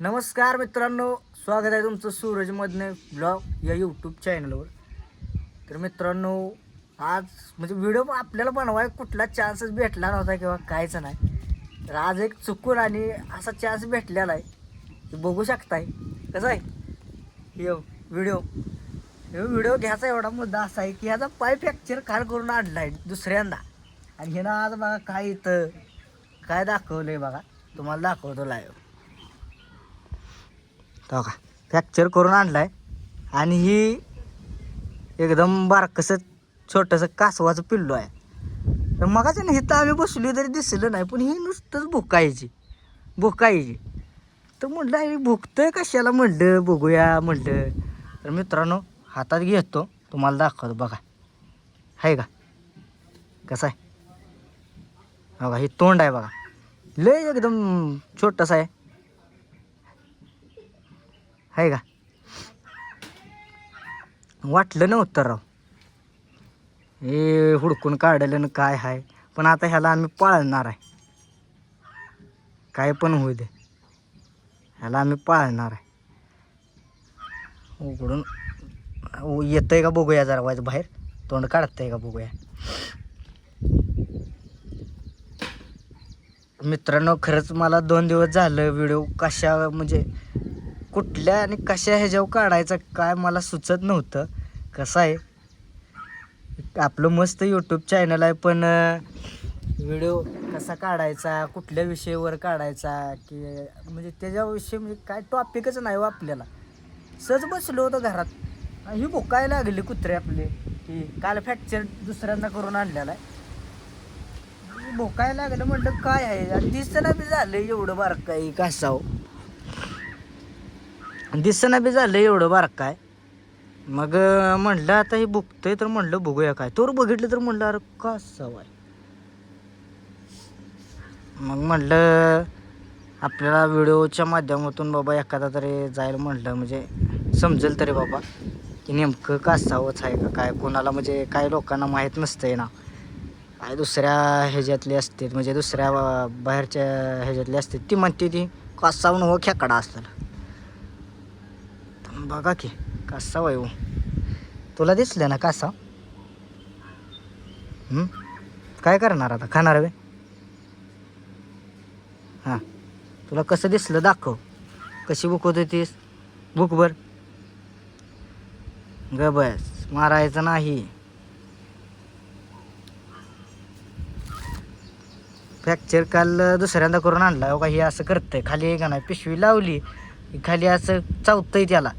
नमस्कार मित्रांनो स्वागत आहे तुमचं सूरजमधने ब्लॉग या यूट्यूब चॅनलवर तर मित्रांनो आज म्हणजे व्हिडिओ आपल्याला बनवाय कुठला चान्सच भेटला नव्हता किंवा कायच नाही. तर आज एक चुकून आणि असा चान्स भेटलेला आहे. ते बघू शकताय. कसं आहे? हे व्हिडिओ हे व्हिडिओ घ्यायचा एवढा मुद्दा असा आहे की ह्याचा पाय फ्रॅक्चर काल करून आणला आहे दुसऱ्यांदा. आणि हे ना आज बघा काय इथं काय दाखवलं आहे बघा. तुम्हाला दाखवतो लाईव्ह तो का? फ्रॅक्चर करून आणला आहे आणि ही एकदम बारकसं छोटंसं कासवाचं पिल्लू आहे. तर मगाच ना इथं आम्ही बसली तरी दिसलं नाही पण ही नुसतंच भुकायची. भुकायची. तर म्हटलं हे भुकतं कशाला? म्हणलं बघूया म्हणलं. तर मित्रांनो हातात घेतो. तुम्हाला दाखवतो बघा. आहे का? कसं आहे? बघा हे तोंड आहे बघा. लय एकदम छोटंसं आहे. आहे का? वाटलं नव्हतं राव. हे हुडकून काढलं ना काय आहे पण आता ह्याला आम्ही पाळणार आहे. काय पण होऊ दे. ह्याला आम्ही पाळणार आहे. उघडून येतं येतंय का बघूया जरा वाज बाहेर? तोंड काढतंय का बघूया? मित्रांनो खरंच मला दोन दिवस झालं व्हिडिओ कशा म्हणजे कुठल्या आणि कशा ह्याच्यावर काढायचं काय मला सुचत नव्हतं. कसं आहे? आपलं मस्त यूट्यूब चॅनल आहे पण व्हिडिओ कसा काढायचा कुठल्या विषयावर काढायचा की म्हणजे त्याच्याविषयी म्हणजे काय टॉपिकच नाही हो आपल्याला. सहज बसलो होतो घरात. ही भुकायला लागली कुत्रे आपले की काल फ्रॅक्चर दुसऱ्यांदा करून आणलेला आहे. भोकायला लागलं म्हटलं काय आहे? आणि दिसताना बी झालं एवढं बारकाई काय कासाव दिसना बी झालं एवढं बारक काय. मग म्हटलं म्हणलं आता हे बुकतंय तर म्हणलं बघूया काय. तोर बघितलं तर म्हणलं अरे का आहे मग म्हणलं आपल्याला व्हिडिओच्या माध्यमातून बाबा एखादा तरी जायला म्हणलं म्हणजे समजेल तरी बाबा की नेमकं कासावंच आहे का काय. कोणाला म्हणजे काय लोकांना माहीत नसतंय ना. काय दुसऱ्या ह्याच्यातली असते म्हणजे दुसऱ्या बाहेरच्या ह्याच्यातली असते ती म्हणते ती कासावून हो खेकडा असतं बघा की कासा आहे हो. तुला दिसलं ना कासा? काय करणार आता? खाणार वे हां. तुला कसं दिसलं दाखव. कशी बुकवत होतीस? बुक ग बस मारायचं नाही. फ्रॅक्चर काल दुसऱ्यांदा करून आणला. का हे असं करतंय. खाली का नाही? पिशवी लावली. की खाली असं चावतंय त्याला.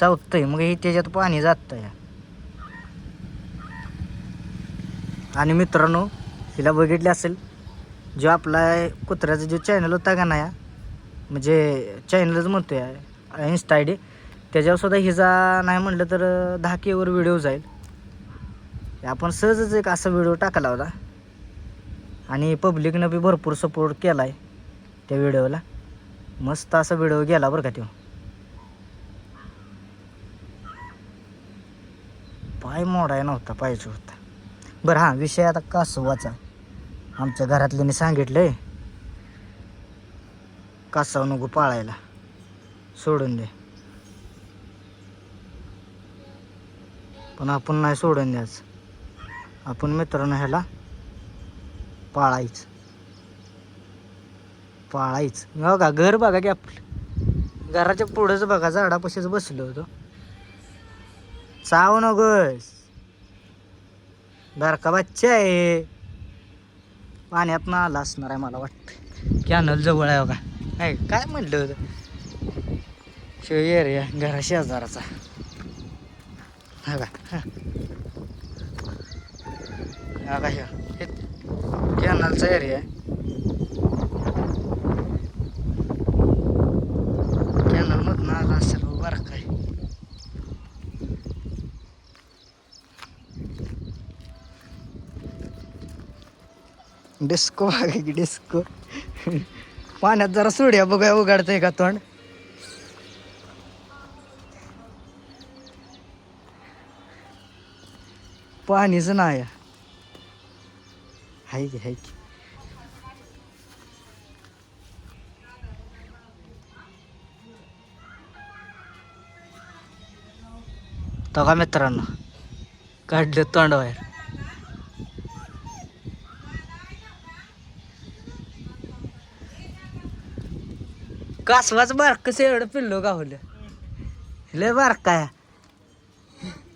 चावतंय मग हे त्याच्यात पाणी जातंय. आणि मित्रांनो हिला बघितले असेल जो आपला कुत्र्याचा जो चॅनल होता का नाही म्हणजे चॅनलच म्हणतोय इन्स्टा आय डी त्याच्यावर सुद्धा हिचा नाही म्हटलं तर दहा केवर व्हिडिओ जाईल. आपण सहजच एक असा व्हिडिओ टाकला होता आणि पब्लिकनं बी भरपूर सपोर्ट केला आहे त्या व्हिडिओला मस्त असा व्हिडिओ गेला बरं का तो काय मोडाय नव्हता पाहिजे होता. बरं हां विषय आता कासवाचा. आमच्या घरातल्याने आहे कासव नको पाळायला. सोडून दे. पण आपण नाही सोडून द्यायचं. आपण मित्रांनो ह्याला पाळायच. पाळायच. बघा हो घर बघा की आपलं. घराच्या पुढंच बघा झाडापाशीच बसलो होतो. चाव नगस बारका बच्चा आहे. पाण्यात ना आला असणार आहे मला वाटतं. कॅनल जवळ आहे का काय काय म्हटलं होतं? शो एरिया घरा शेजाराचा. हा का? हा. हा का हे कॅनलचा एरिया आहे. डिस्को की डिस्को. पाण्यात जरा सोड्या बघा उघडतंय का तोंड? पाणीच नाही. हाय की हाय की. तगा मित्रांनो काढलं तोंड बाहेर. कासवाच बारकस एवढं पिल्लो गावलं. लय बारका या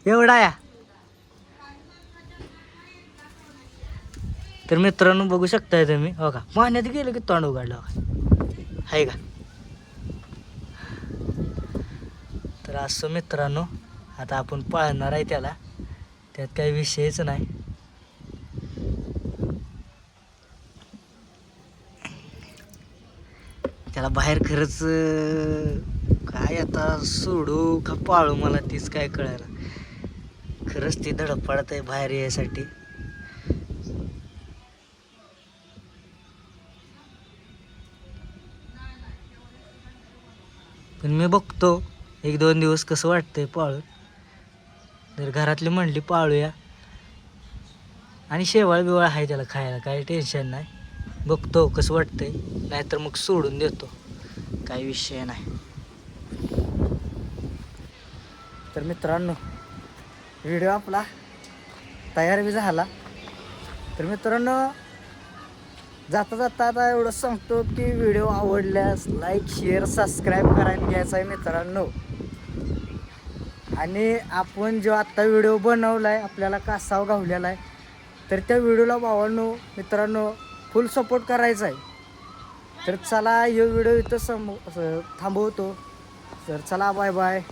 एवढा या तर मित्रांनो बघू शकताय तुम्ही. हो का? पाण्यात गेलं की तोंड उघडलं हो आहे का? तर असं मित्रांनो आता आपण पाळणार आहे त्याला. त्यात काही विषयच नाही. त्याला बाहेर खरंच काय आता सोडू का पाळू मला तीच काय कळायला खरंच ती धडपडत आहे बाहेर यायसाठी. पण मी बघतो एक दोन दिवस कसं वाटतंय पाळून. जर घरातली म्हणली पाळूया. आणि शेवाळ बिवाळ आहे त्याला खायला काही टेन्शन नाही. बघतो कसं वाटतंय. नाहीतर मग सोडून देतो. काही विषय नाही. तर मित्रांनो व्हिडिओ आपला तयार बी झाला. तर मित्रांनो जाता जाता आता एवढं सांगतो की व्हिडिओ आवडल्यास लाईक शेअर सबस्क्राईब करायला घ्यायचा आहे मित्रांनो. आणि आपण जो आत्ता व्हिडिओ बनवला आहे आपल्याला कासाव गावलेला आहे तर त्या व्हिडिओला भावांनो मित्रांनो फुल सपोर्ट करायचा आहे. तर चला हे व्हिडिओ इथं सम थांबवतो. तर चला बाय बाय